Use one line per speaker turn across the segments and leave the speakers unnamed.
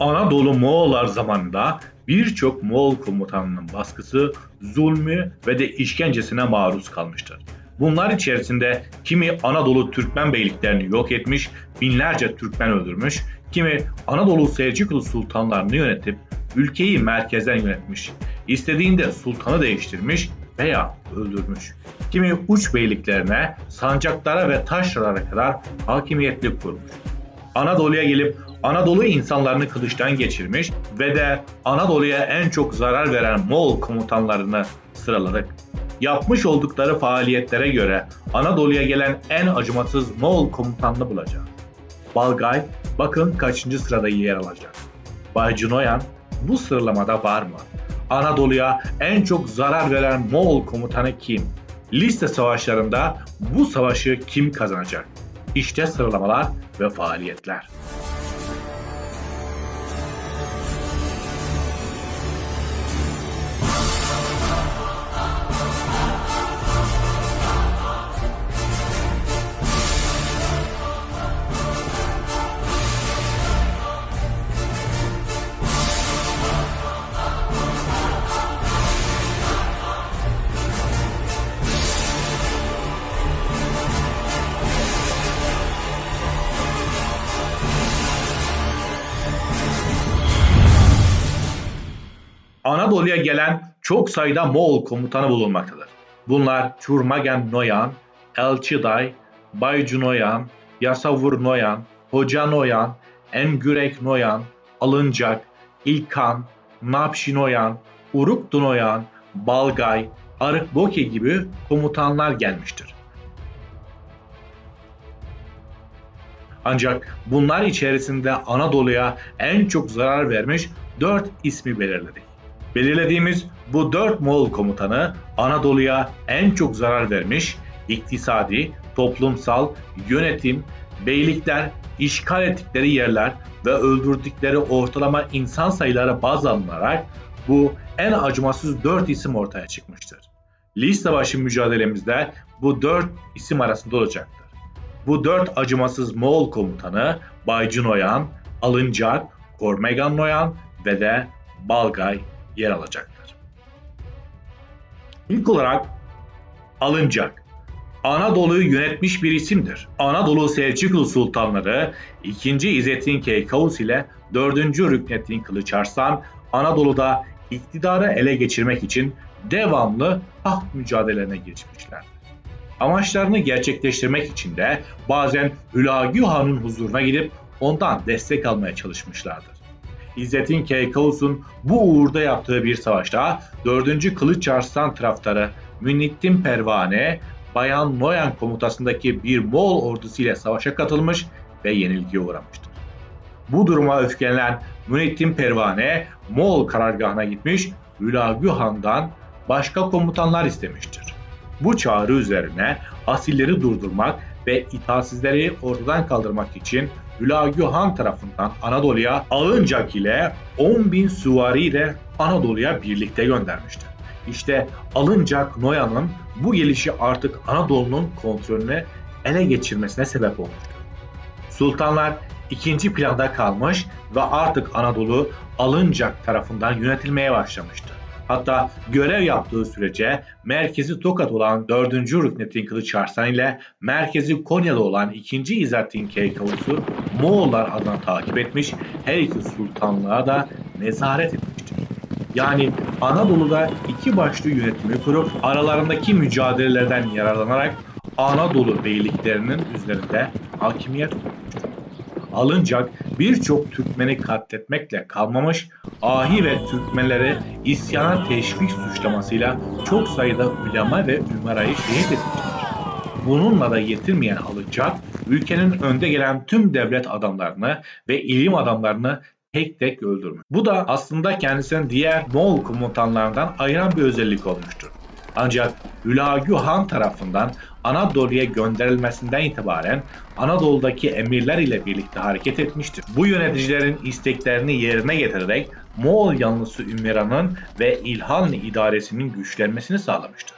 Anadolu Moğollar zamanında birçok Moğol komutanının baskısı, zulmü ve de işkencesine maruz kalmıştır. Bunlar içerisinde kimi Anadolu Türkmen beyliklerini yok etmiş, binlerce Türkmen öldürmüş, kimi Anadolu Selçuklu sultanlarını yönetip ülkeyi merkezden yönetmiş, istediğinde sultanı değiştirmiş veya öldürmüş. Kimi uç beyliklerine, sancaklara ve taşralara kadar hakimiyetlik kurmuş. Anadolu'ya gelip Anadolu insanlarını kılıçtan geçirmiş ve de Anadolu'ya en çok zarar veren Moğol komutanlarını sıraladık. Yapmış oldukları faaliyetlere göre Anadolu'ya gelen en acımasız Moğol komutanını bulacağız. Balgay bakın kaçıncı sırada yer alacak. Bay Noyan bu sıralamada var mı? Anadolu'ya en çok zarar veren Moğol komutanı kim? Liste savaşlarında bu savaşı kim kazanacak? İşte sıralamalar ve faaliyetler. Anadolu'ya gelen çok sayıda Moğol komutanı bulunmaktadır. Bunlar Çurmagen Noyan, Elçiday, Baycu Noyan, Yasavur Noyan, Hoca Noyan, Engürek Noyan, Alıncak, İlkan, Napşi Noyan, Uruktu Noyan, Balgay, Arıkboke gibi komutanlar gelmiştir. Ancak bunlar içerisinde Anadolu'ya en çok zarar vermiş 4 ismi belirledik. Belirlediğimiz bu 4 Moğol komutanı Anadolu'ya en çok zarar vermiş, iktisadi, toplumsal, yönetim, beylikler, işgal ettikleri yerler ve öldürdükleri ortalama insan sayıları baz alınarak bu en acımasız 4 isim ortaya çıkmıştır. Lis Savaşı mücadelemizde bu 4 isim arasında olacaktır. Bu dört acımasız Moğol komutanı Baycı Noyan, Alıncak, Kormegan Noyan ve de Balgay yer alacaktır. İlk olarak Alıncak. Anadolu'yu yönetmiş bir isimdir. Anadolu Selçuklu Sultanları 2. İzzettin Keykaus ile 4. Rükneddin Kılıç Arslan Anadolu'da iktidarı ele geçirmek için devamlı taht mücadelelerine geçmişlerdir. Amaçlarını gerçekleştirmek için de bazen Hülagü Han'ın huzuruna gidip ondan destek almaya çalışmışlardır. İzzettin Keykaus'un bu uğurda yaptığı bir savaşta 4. Kılıç Arslan taraftarı Münittin Pervane, Bayan Noyan komutasındaki bir Moğol ordusu ile savaşa katılmış ve yenilgiye uğramıştır. Bu duruma öfkelenen Münittin Pervane Moğol karargahına gitmiş, Hülagü Han'dan başka komutanlar istemiştir. Bu çağrı üzerine asilleri durdurmak ve itaatsizleri ortadan kaldırmak için Hülagü Han tarafından Anadolu'ya Alıncak ile 10 bin süvari ile Anadolu'ya birlikte göndermiştir. İşte Alıncak Noyan'ın bu gelişi artık Anadolu'nun kontrolüne ele geçirmesine sebep olmuştur. Sultanlar ikinci planda kalmış ve artık Anadolu Alıncak tarafından yönetilmeye başlamıştı. Hatta görev yaptığı sürece merkezi Tokat olan 4. Rükneddin Kılıç Arslan ile merkezi Konyalı olan 2. İzzettin Keykavus'u Moğollar adına takip etmiş, her iki sultanlığa da nezaret etmiştir. Yani Anadolu'da iki başlı yönetimi kurup aralarındaki mücadelelerden yararlanarak Anadolu beyliklerinin üzerinde hakimiyet kurmuştur. Alıncak birçok Türkmeni katletmekle kalmamış, ahi ve Türkmenleri isyana teşvik suçlamasıyla çok sayıda ulema ve ümerayı şehit etmiştir. Bununla da yetinmeyen Alıncak, ülkenin önde gelen tüm devlet adamlarını ve ilim adamlarını tek tek öldürmüş. Bu da aslında kendisini diğer Moğol komutanlarından ayıran bir özellik olmuştur. Ancak Hülagü Han tarafından Anadolu'ya gönderilmesinden itibaren Anadolu'daki emirler ile birlikte hareket etmiştir. Bu yöneticilerin isteklerini yerine getirerek Moğol yanlısı Ümeran'ın ve İlhanlı idaresinin güçlenmesini sağlamıştır.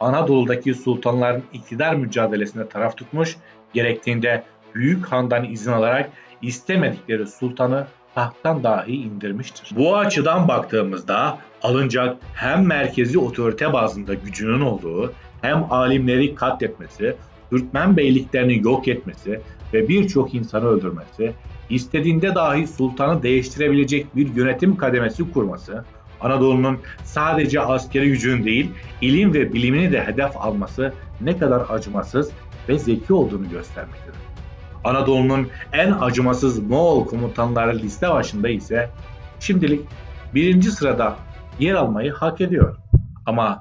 Anadolu'daki sultanların iktidar mücadelesine taraf tutmuş, gerektiğinde Büyük Han'dan izin alarak istemedikleri sultanı tahttan dahi indirmiştir. Bu açıdan baktığımızda alınacak hem merkezi otorite bazında gücünün olduğu hem alimleri katletmesi, Türkmen beyliklerini yok etmesi ve birçok insanı öldürmesi, istediğinde dahi sultanı değiştirebilecek bir yönetim kademesi kurması, Anadolu'nun sadece askeri gücün değil, ilim ve bilimini de hedef alması ne kadar acımasız ve zeki olduğunu göstermektedir. Anadolu'nun en acımasız Moğol komutanları liste başında ise şimdilik birinci sırada yer almayı hak ediyor. Ama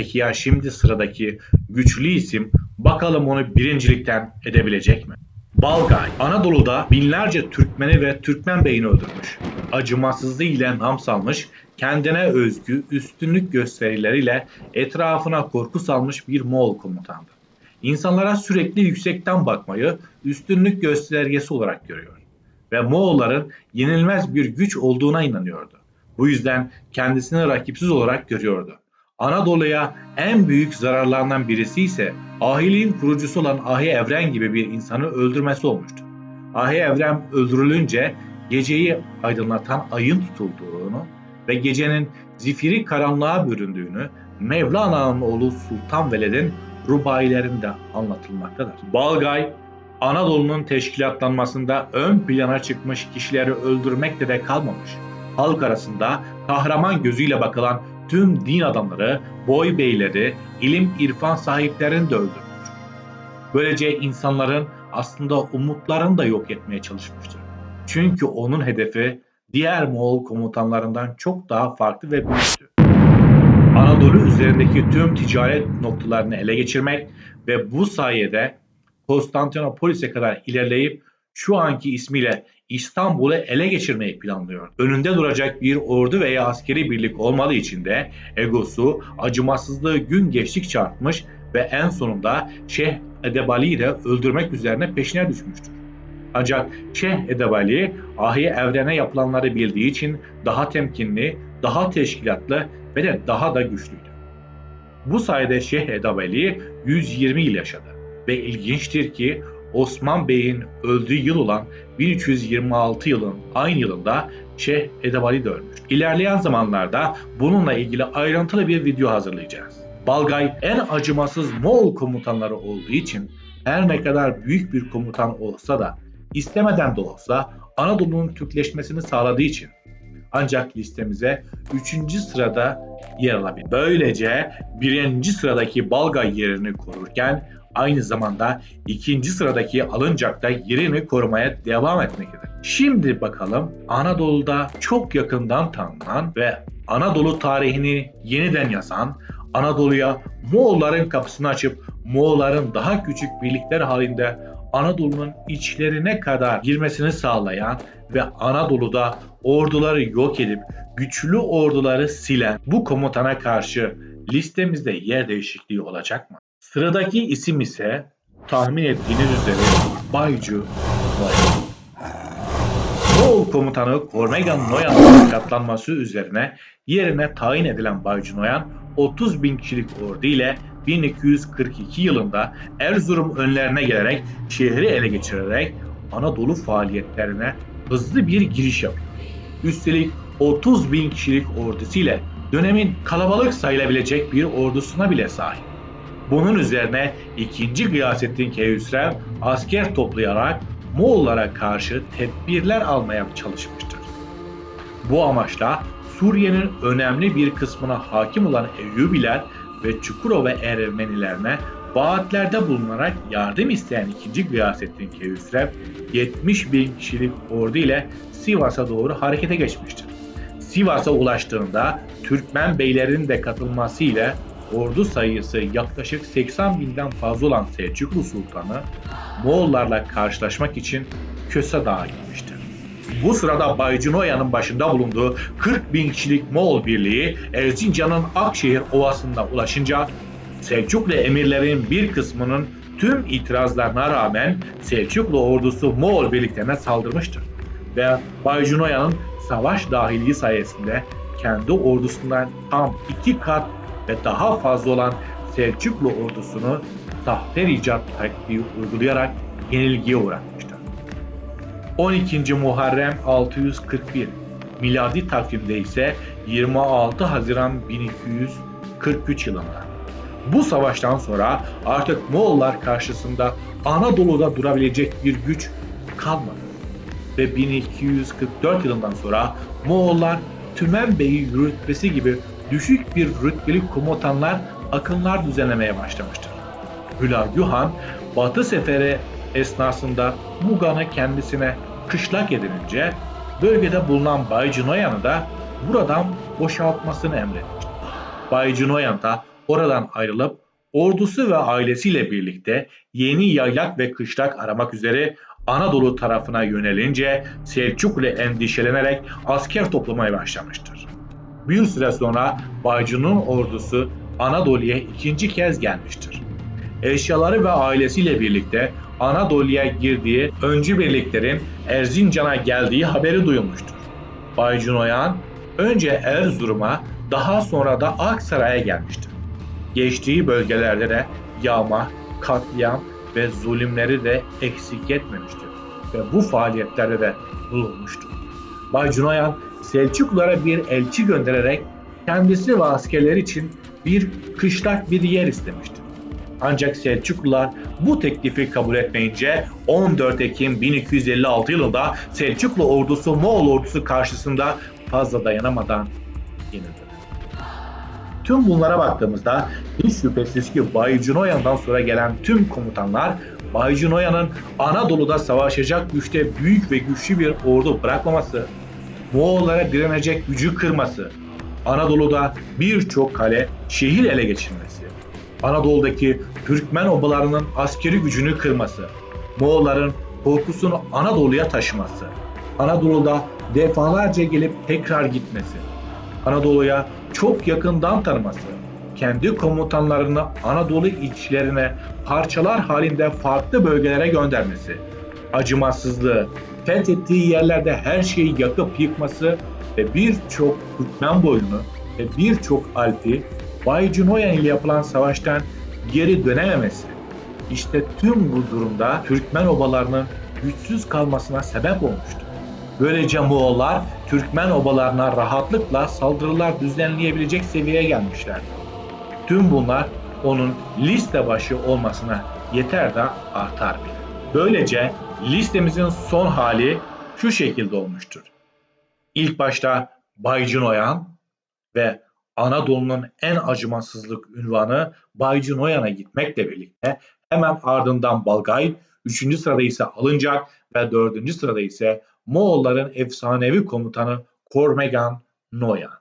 peki ya şimdi sıradaki güçlü isim bakalım onu birincilikten edebilecek mi? Balgay, Anadolu'da binlerce Türkmeni ve Türkmen beyini öldürmüş. Acımasızlığı ile nam salmış, kendine özgü üstünlük gösterileriyle etrafına korku salmış bir Moğol komutandı. İnsanlara sürekli yüksekten bakmayı üstünlük göstergesi olarak görüyor ve Moğolların yenilmez bir güç olduğuna inanıyordu. Bu yüzden kendisini rakipsiz olarak görüyordu. Anadolu'ya en büyük zararlarından birisi ise ahiliğin kurucusu olan Ahi Evren gibi bir insanı öldürmesi olmuştu. Ahi Evren öldürülünce geceyi aydınlatan ayın tutulduğunu ve gecenin zifiri karanlığa büründüğünü Mevlana'nın oğlu Sultan Veled'in rubailerinde anlatılmaktadır. Balgay, Anadolu'nun teşkilatlanmasında ön plana çıkmış kişileri öldürmekle de kalmamış. Halk arasında kahraman gözüyle bakılan tüm din adamları, boy beyleri, ilim irfan sahiplerini de öldürmüş. Böylece insanların aslında umutlarını da yok etmeye çalışmıştır. Çünkü onun hedefi diğer Moğol komutanlarından çok daha farklı ve büyüktü. Anadolu üzerindeki tüm ticaret noktalarını ele geçirmek ve bu sayede Konstantinopolis'e kadar ilerleyip şu anki ismiyle İstanbul'u ele geçirmeyi planlıyor. Önünde duracak bir ordu veya askeri birlik olmadığı için de egosu, acımasızlığı gün geçtikçe artmış ve en sonunda Şeyh Edebali'yi de öldürmek üzerine peşine düşmüştür. Ancak Şeyh Edebali ahi evrene yapılanları bildiği için daha temkinli, daha teşkilatlı ve de daha da güçlüydü. Bu sayede Şeyh Edebali 120 yıl yaşadı ve ilginçtir ki Osman Bey'in öldüğü yıl olan 1326 yılın aynı yılında Şeyh Edebali de. İlerleyen zamanlarda bununla ilgili ayrıntılı bir video hazırlayacağız. Balgay en acımasız Moğol komutanları olduğu için her ne kadar büyük bir komutan olsa da istemeden de olsa Anadolu'nun Türkleşmesini sağladığı için ancak listemize 3. sırada yer alabilir. Böylece 1. sıradaki Balgay yerini korurken aynı zamanda 2. sıradaki Alıncak da yerini korumaya devam etmektedir. Şimdi bakalım Anadolu'da çok yakından tanınan ve Anadolu tarihini yeniden yazan, Anadolu'ya Moğolların kapısını açıp Moğolların daha küçük birlikler halinde Anadolu'nun içlerine kadar girmesini sağlayan ve Anadolu'da orduları yok edip güçlü orduları silen bu komutana karşı listemizde yer değişikliği olacak mı? Sıradaki isim ise tahmin ettiğiniz üzere Baycu Noyan. Moğol komutanı Kormegan Noyan'ın katlanması üzerine yerine tayin edilen Baycu Noyan 30 bin kişilik ordu ile 1242 yılında Erzurum önlerine gelerek şehri ele geçirerek Anadolu faaliyetlerine hızlı bir giriş yapıyor. Üstelik 30 bin kişilik ordusuyla dönemin kalabalık sayılabilecek bir ordusuna bile sahip. Bunun üzerine 2. Gıyasettin Keyhüsrev asker toplayarak Moğollara karşı tedbirler almaya çalışmıştır. Bu amaçla Suriye'nin önemli bir kısmına hakim olan Eyyubiler ve Çukurova Ermenilerine vaatlerde bulunarak yardım isteyen 2. Gıyasettin Keyhüsrev 70 bin kişilik ordu ile Sivas'a doğru harekete geçmiştir. Sivas'a ulaştığında Türkmen beylerinin de katılmasıyla ordu sayısı yaklaşık 80 binden fazla olan Selçuklu Sultanı Moğollarla karşılaşmak için Köse Dağı'na gitmiştir. Bu sırada Baycunoya'nın başında bulunduğu 40 bin kişilik Moğol birliği Erzincan'ın Akşehir Ovası'nda ulaşınca Selçuklu emirlerin bir kısmının tüm itirazlarına rağmen Selçuklu ordusu Moğol birliklerine saldırmıştır. Ve Baycunoya'nın savaş dahiliği sayesinde kendi ordusundan tam iki kat ve daha fazla olan Selçuklu ordusunu sahte icat taktiği uygulayarak yenilgiye uğratmıştır. 12. Muharrem 641, miladi takvimde ise 26 Haziran 1243 yılında. Bu savaştan sonra artık Moğollar karşısında Anadolu'da durabilecek bir güç kalmadı. Ve 1244 yılından sonra Moğollar Tümen Bey'i rütbesi gibi düşük bir rütbeli komutanlar akınlar düzenlemeye başlamıştır. Hülagü Han, Batı Seferi esnasında Mugan'ı kendisine kışlak edilince bölgede bulunan Baycı Noyan'ı da buradan boşaltmasını emretmiştir. Baycı Noyan da oradan ayrılıp ordusu ve ailesiyle birlikte yeni yaylak ve kışlak aramak üzere Anadolu tarafına yönelince Selçuklu endişelenerek asker toplamaya başlamıştır. Bir süre sonra Baycı'nın ordusu Anadolu'ya ikinci kez gelmiştir. Eşyaları ve ailesiyle birlikte Anadolu'ya girdiği öncü birliklerin Erzincan'a geldiği haberi duyulmuştur. Baycı Noyan önce Erzurum'a daha sonra da Aksaray'a gelmiştir. Geçtiği bölgelerde de yağma, katliam ve zulümleri de eksik etmemiştir ve bu faaliyetlerde de bulunmuştur. Baycı Noyan Selçuklulara bir elçi göndererek kendisi ve askerleri için bir kışlak bir yer istemiştir. Ancak Selçuklular bu teklifi kabul etmeyince 14 Ekim 1256 yılında Selçuklu ordusu Moğol ordusu karşısında fazla dayanamadan yenildi. Tüm bunlara baktığımızda hiç şüphesiz ki Bayıcı Noyan'dan sonra gelen tüm komutanlar Bayıcı Noyan'ın Anadolu'da savaşacak güçte büyük ve güçlü bir ordu bırakmaması, Moğollara direnecek gücü kırması, Anadolu'da birçok kale, şehir ele geçirmesi, Anadolu'daki Türkmen obalarının askeri gücünü kırması, Moğolların korkusunu Anadolu'ya taşıması, Anadolu'da defalarca gelip tekrar gitmesi, Anadolu'ya çok yakından tanıması, kendi komutanlarını Anadolu içlerine parçalar halinde farklı bölgelere göndermesi, acımasızlığı, fethettiği yerlerde her şeyi yakıp yıkması ve birçok Türkmen boyunu ve birçok Alp'i Baycı Noyan ile yapılan savaştan geri dönememesi. İşte tüm bu durumda Türkmen obalarının güçsüz kalmasına sebep olmuştu. Böylece Moğollar Türkmen obalarına rahatlıkla saldırılar düzenleyebilecek seviyeye gelmişlerdi. Tüm bunlar onun liste başı olmasına yeter de artar bile. Böylece listemizin son hali şu şekilde olmuştur. İlk başta Baycı Noyan ve Anadolu'nun en acımasızlık ünvanı Baycı Noyan'a gitmekle birlikte hemen ardından Balgay, 3. sırada ise Alıncak ve 4. sırada ise Moğolların efsanevi komutanı Kormegan Noyan.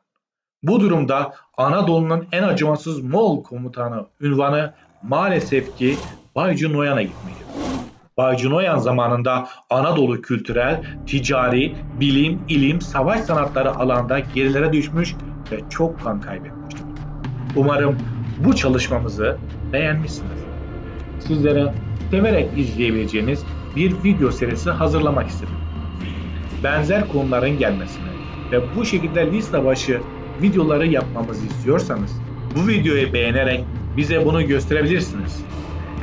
Bu durumda Anadolu'nun en acımasız Moğol komutanı ünvanı maalesef ki Baycı Noyan'a gitmektedir. Baycı Noyan zamanında Anadolu kültürel, ticari, bilim, ilim, savaş sanatları alanda gerilere düşmüş ve çok kan kaybetmiştir. Umarım bu çalışmamızı beğenmişsiniz. Sizlere severek izleyebileceğiniz bir video serisi hazırlamak istedim. Benzer konuların gelmesini ve bu şekilde liste başı videoları yapmamızı istiyorsanız bu videoyu beğenerek bize bunu gösterebilirsiniz.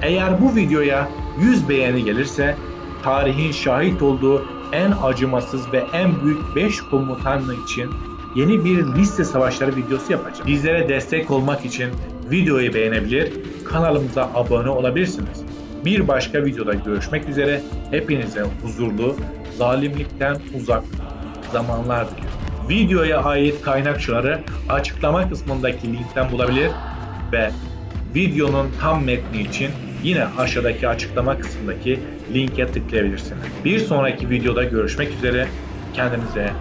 Eğer bu videoya 100 beğeni gelirse tarihin şahit olduğu en acımasız ve en büyük 5 komutanı için yeni bir liste savaşları videosu yapacağım. Bizlere destek olmak için videoyu beğenebilir, kanalımıza abone olabilirsiniz. Bir başka videoda görüşmek üzere hepinize huzurlu, zalimlikten uzak zamanlar diliyorum. Videoya ait kaynakçaları açıklama kısmındaki linkten bulabilir ve videonun tam metni için yine aşağıdaki açıklama kısmındaki linke tıklayabilirsiniz. Bir sonraki videoda görüşmek üzere. Kendinize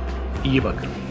iyi bakın.